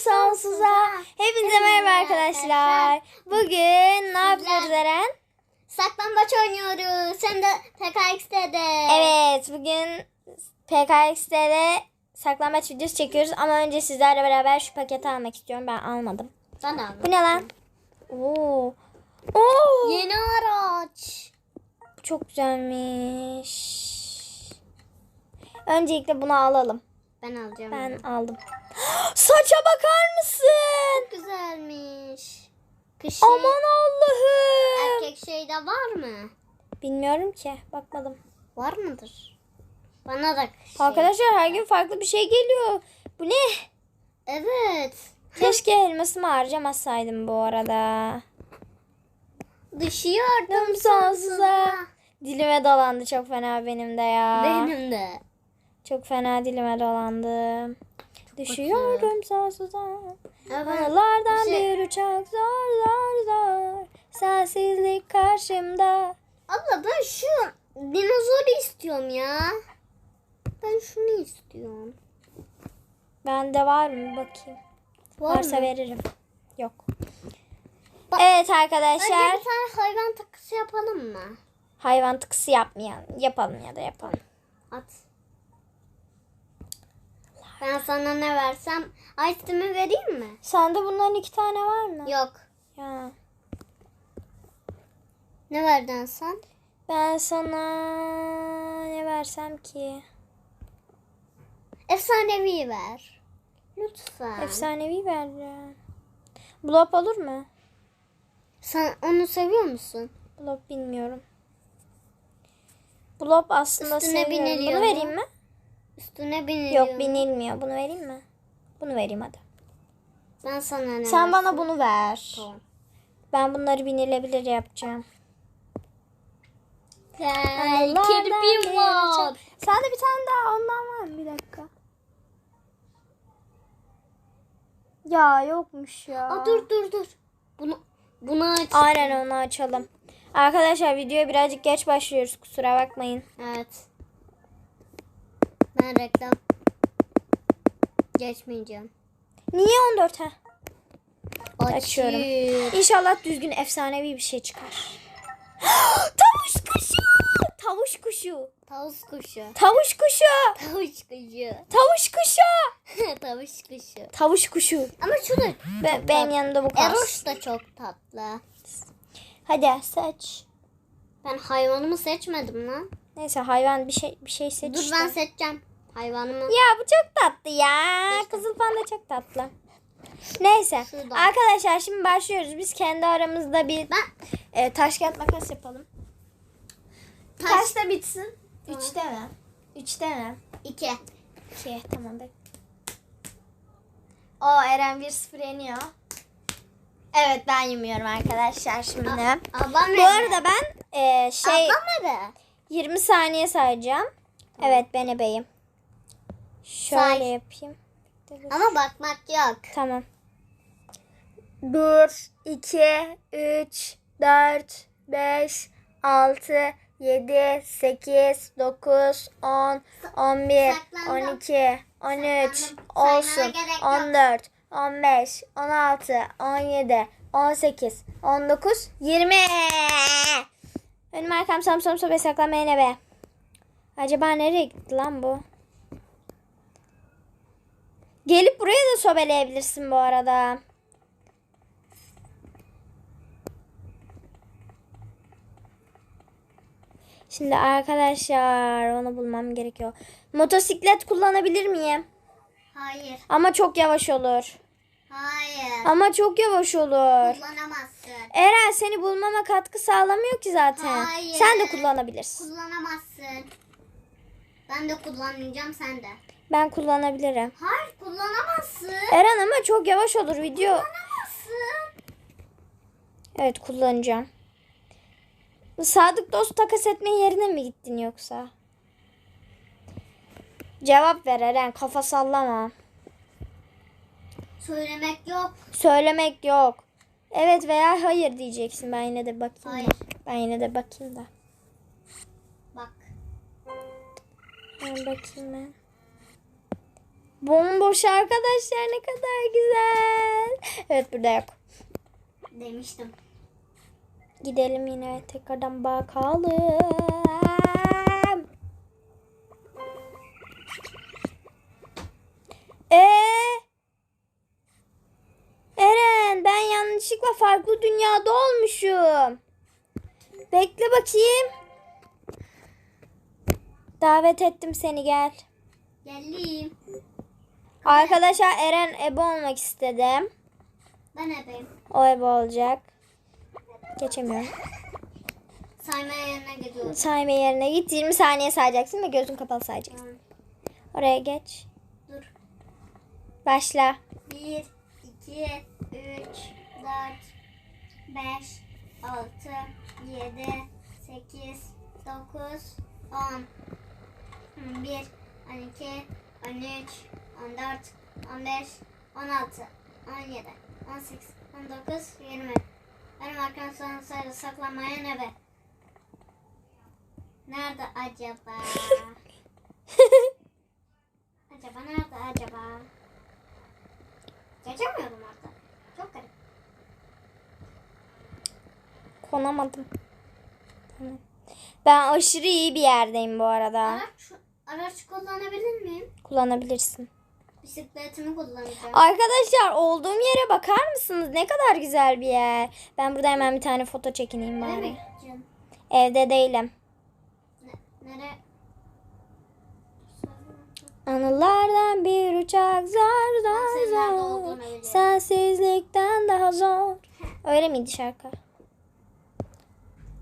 sonsuza. Hepinize merhaba arkadaşlar. Bugün ne yapıyoruz Eren? Saklambaç oynuyoruz. Sen de TKX'de de. Evet bugün PKX'de saklambaç videosu çekiyoruz ama önce sizlerle beraber şu paketi almak istiyorum. Ben almadım. Ben aldım. Bu ne lan? Oo. Oo. Yeni araç. Çok güzelmiş. Öncelikle bunu alalım. Ben alacağım. Ben aldım. Saça bakar mısın? Çok güzelmiş. Kış şey, Aman Allah'ım. erkek şeyde var mı? Bilmiyorum ki. Bakmadım. Var mıdır? Bana da şey. Arkadaşlar her gün farklı bir şey geliyor. Bu ne? Evet. Keşke elmasımı harcamasaydım bu arada. Düşüyordum Dum sonsuza. Dilime dolandı çok fena benim de ya. Benim de. Çok fena dilime dolandı. Düşüyorum sonsuza. Bir şey- bir uçak zor zor zor. Sensizlik karşımda. Abla ben şu dinozoru istiyorum ya. Ben şunu istiyorum. Bende var mı bakayım. Var Varsa mı? veririm. Yok. Bak- Evet Önce arkadaşlar. bir tane hayvan takısı yapalım mı? Hayvan tıkısı yapmayalım. Yapalım ya da yapalım. At. Ben sana ne versem item'i vereyim mi? Sende bunların iki tane var mı? Yok. Ya. Ne verdin sen? Ben sana ne versem ki? Efsanevi ver. Lütfen. Efsanevi ver ya. Olur mu? Sen onu seviyor musun? Blop bilmiyorum. Blop aslında Üstüne seviyorum. biniliyor Bunu mu? vereyim mi? Üstüne biniliyor. Yok binilmiyor. Bunu vereyim mi? Bunu vereyim hadi. Ben sana ne Sen bana bunu ver. Tamam. Ben bunları binilebilir yapacağım. Gel, Anılardan kirpim bir var. uçak- Sende bir tane daha ondan var mı? Bir dakika. Ya yokmuş ya. Aa, dur dur dur. Bunu bunu aç. Aynen onu açalım. Arkadaşlar videoya birazcık geç başlıyoruz. Kusura bakmayın. Evet. Ben reklam geçmeyeceğim. Niye 14 ha? Açıyorum. İnşallah düzgün efsanevi bir şey çıkar. Tavuş kuşu. Tavuş kuşu. Tavus kuşu. Tavuş kuşu. Tavuş kuşu. Tavuş kuşu. Tavuş kuşu. Tavuş kuşu. Ama şu da Be- benim yanımda bu kalsın. Eroş da çok tatlı. Hadi seç. Ben hayvanımı seçmedim lan. Neyse hayvan bir şey bir şey seç. Dur işte. ben seçeceğim. Hayvanımı. Ya bu çok tatlı ya. Kızıl panda çok tatlı. Neyse. Şurada. Arkadaşlar şimdi başlıyoruz. Biz kendi aramızda bir Ben e, taş kağıt makas yapalım. taş Kaçta bitsin? Tamam. Üçte mi? Üçte mi? iki. İki. Tamam bek. O Eren 1-0 yeniyor. Evet ben yemiyorum arkadaşlar şimdi. Ablam Bu arada ben e, şey nerede? 20 saniye sayacağım. Evet ben ebeyim. Şöyle Say. yapayım. Ama bakmak yok. Tamam. 1, 2, 3, 4, 5, 6, 7, 8, 9, 10, 11, Saklandım. 12, 13, Saklandım. olsun, Saymana gerek yok. 14, 15, 16, 17, 18, 19, 20. Önüm arkam sam sam sobe saklanmaya ne be? Acaba nereye gitti lan bu? Gelip buraya da sobeleyebilirsin bu arada. Şimdi arkadaşlar onu bulmam gerekiyor. Motosiklet kullanabilir miyim? Hayır. Ama çok yavaş olur. Hayır. Ama çok yavaş olur. Kullanamazsın. Eren seni bulmama katkı sağlamıyor ki zaten. Hayır. Sen de kullanabilirsin. Kullanamazsın. Ben de kullanmayacağım sen de. Ben kullanabilirim. Hayır kullanamazsın. Eren ama çok yavaş olur video. Kullanamazsın. Evet kullanacağım. Sadık dost takas etme yerine mi gittin yoksa? Cevap ver Eren kafa sallama. Söylemek yok. Söylemek yok. Evet veya hayır diyeceksin. Ben yine de bakayım. da. Hayır. Ben yine de bakayım da. Bak. Ben bakayım ben. Bomboş arkadaşlar ne kadar güzel. Evet burada yok. Demiştim. Gidelim yine tekrardan bakalım. Ee, Eren ben yanlışlıkla farklı dünyada olmuşum. Bekle bakayım. Davet ettim seni gel. Geleyim. Arkadaşlar Eren ebe olmak istedim. Ben ebeyim. O ebe olacak. Geçemiyorum. Saymaya yerine gidiyorum. Sayma yerine git. 20 saniye sayacaksın ve gözün kapalı sayacaksın. Tamam. Oraya geç. Dur. Başla. 1, 2, 3, 4, 5, 6, 7, 8, 9, 10, 11, 12, 13, 14, 15, 16, 17, 18, 19, 20. Benim arkamdan sarı saklanmaya ne be? Nerede acaba? acaba nerede acaba? Geçemiyorum orada. Çok garip. Konamadım. Ben aşırı iyi bir yerdeyim bu arada. Araç, araç kullanabilir miyim? Kullanabilirsin. Bisikletimi kullanacağım. Arkadaşlar olduğum yere bakar mısınız? Ne kadar güzel bir yer. Ben burada hemen bir tane foto çekineyim Nereye bari. gideceğim? Evde değilim. Ne, nereye? Anılardan bir uçak zar zar zar. Sensizlikten daha zor. Öyle miydi şarkı?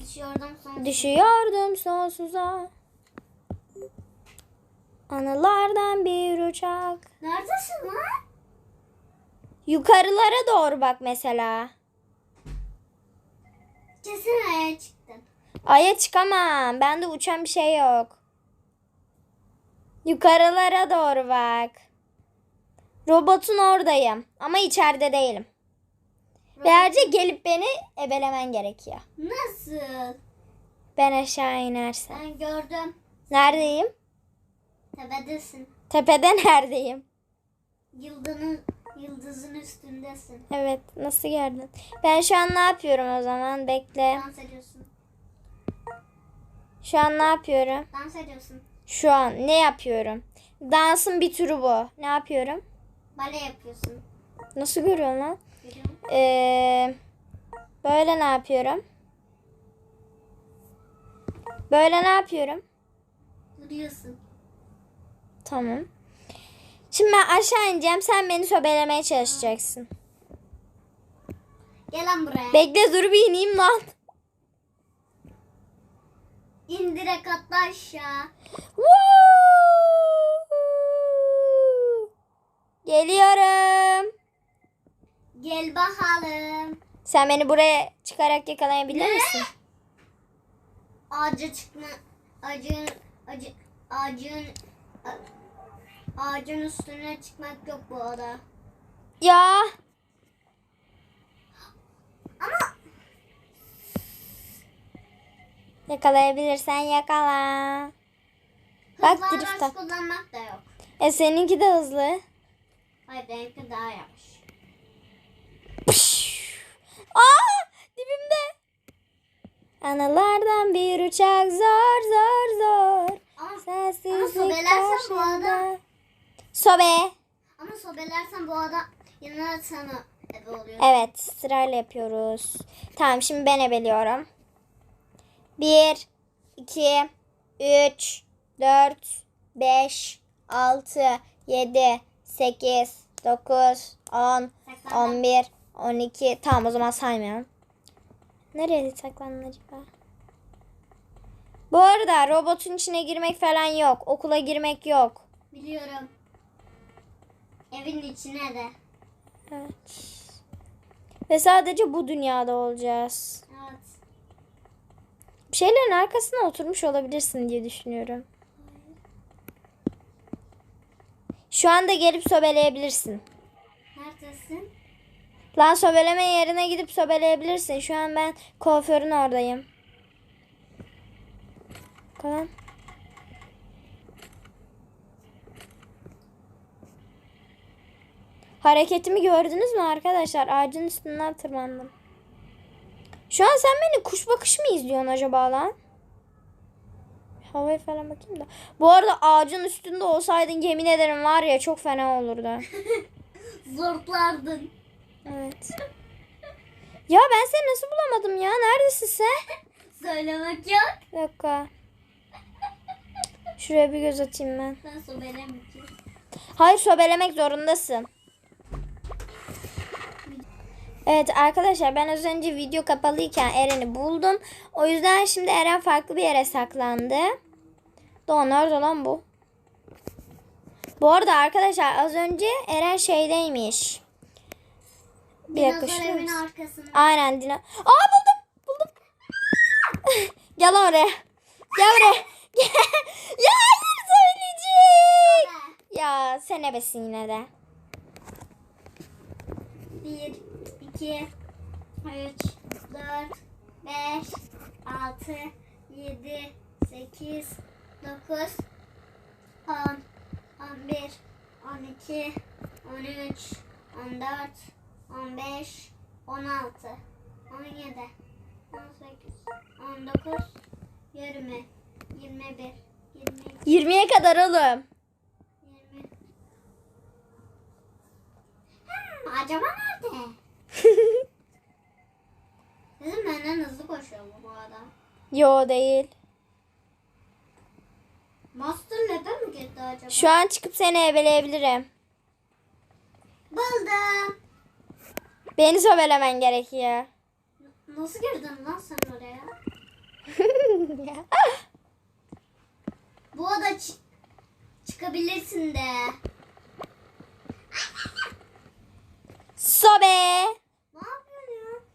Düşüyordum sonra. Düşüyordum sonsuza. Anılardan bir uçak. Neredesin lan? Yukarılara doğru bak mesela. Kesin ayağa çıktın. Aya çıkamam. Bende uçan bir şey yok. Yukarılara doğru bak. Robotun oradayım. Ama içeride değilim. Bence gelip beni ebelemen gerekiyor. Nasıl? Ben aşağı inersem. Ben gördüm. Neredeyim? Tepedesin. Tepede neredeyim? Yıldızın, yıldızın üstündesin. Evet. Nasıl gördün? Ben şu an ne yapıyorum o zaman? Bekle. Dans ediyorsun. Şu an ne yapıyorum? Dans ediyorsun. Şu an ne yapıyorum? Dansın bir türü bu. Ne yapıyorum? Bale yapıyorsun. Nasıl görüyorsun lan? Görüyorum. Ee, böyle ne yapıyorum? Böyle ne yapıyorum? Duruyorsun. Tamam. Şimdi ben aşağı ineceğim. Sen beni sobelemeye çalışacaksın. Gel lan buraya. Bekle dur bir ineyim lan. İn direkt atla aşağı. Woo! Geliyorum. Gel bakalım. Sen beni buraya çıkarak yakalayabilir Ne? misin? Ağaca çıkma. Ağacın, ağacın, ağacın, a- ağacın üstüne çıkmak yok bu arada. Ya. Ama Yakalayabilirsen yakala. Bak hızlı drift araç at. kullanmak da yok. E seninki de hızlı. Hayır benimki daha yavaş. Aa dibimde. Analardan bir uçak zor zor zor. Ama, ama Sensizlik sobelersen bu arada, karşında. Sobe. ama sobelersen bu arada yanına sana ebe oluyor. Evet sırayla yapıyoruz. Tamam şimdi ben ebeliyorum. 1, 2, 3, 4, 5, 6, 7, 8, 9, 10, Saklan. 11, 12. Tamam o zaman saymıyorum. Nereye saklandın acaba? Bu arada robotun içine girmek falan yok. Okula girmek yok. Biliyorum. Evin içine de. Evet. Ve sadece bu dünyada olacağız. Evet. Bir şeylerin arkasına oturmuş olabilirsin diye düşünüyorum. Şu anda gelip sobeleyebilirsin. Neredesin? Lan sobeleme yerine gidip sobeleyebilirsin. Şu an ben kuaförün oradayım. Tamam. Hareketimi gördünüz mü arkadaşlar? Ağacın üstünden tırmandım. Şu an sen beni kuş bakış mı izliyorsun acaba lan? Havaya falan bakayım da. Bu arada ağacın üstünde olsaydın yemin ederim var ya çok fena olurdu. Zortlardın. Evet. Ya ben seni nasıl bulamadım ya? Neredesin sen? Söylemek yok. Bir dakika. Şuraya bir göz atayım ben. Ben sobelemeyeceğim. Hayır sobelemek zorundasın. Evet arkadaşlar ben az önce video kapalıyken Eren'i buldum. O yüzden şimdi Eren farklı bir yere saklandı. Doğan nerede lan bu? Bu arada arkadaşlar az önce Eren şeydeymiş. Bir arkasında. Aynen dino. Aa buldum. Buldum. Gel oraya. Gel buraya. ya hayır söyleyecek. Ya sen ebesin yine de. Bir, iki, üç, dört, beş, altı, yedi, sekiz, dokuz, on, on bir, on iki, on üç, on dört, on beş, on altı, on yedi, on sekiz, on dokuz, yirmi, yirmi bir, yirmi iki, 20'ye kadar oğlum. yirmi. Hmm, acaba nerede? Bizim benden hızlı koşuyor bu, bu adam. Yo değil. Master neden mi gitti acaba? Şu an çıkıp seni ebeleyebilirim. Buldum. Beni sobelemen gerekiyor. Nasıl girdin lan sen oraya? Bu oda çı- çıkabilirsin de. Sobe.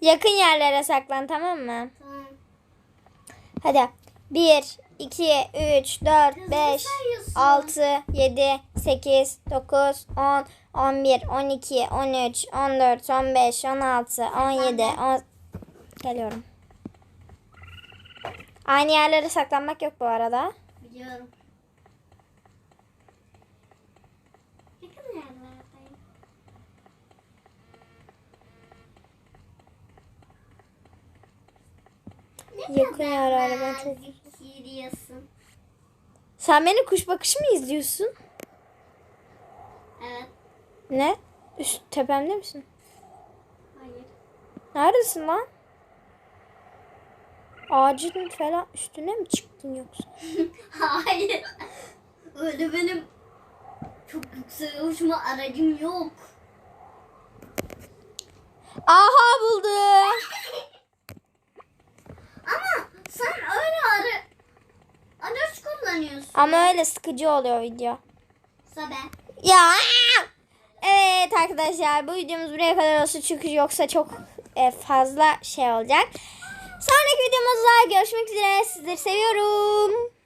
Yakın yerlere saklan tamam mı? Tamam. Hadi. 1, 2, 3, 4, Hızlı 5, sayıyorsun. 6, 7, 8, 9, 10, 11, 12, 13, 14, 15, 16, 17, 10... Geliyorum. Aynı yerlere saklanmak yok bu arada. Biliyorum. Yakın yerlerdeyim. Ne Yakın yerlerde ben çok- zekiydiyorsun. Sen beni kuş bakışı mı izliyorsun? Evet. Ne? Üst tepemde misin? Hayır. Neredesin lan? Ağacın falan üstüne mi çıktın yoksa? Hayır. Öyle benim çok yüksek uçma aracım yok. Aha buldum. Sen öyle arı araç kullanıyorsun. Ama öyle sıkıcı oluyor video. Sabe. Ya. Evet arkadaşlar bu videomuz buraya kadar olsun çünkü yoksa çok e, fazla şey olacak. Sonraki videomuzda görüşmek üzere. Sizleri seviyorum.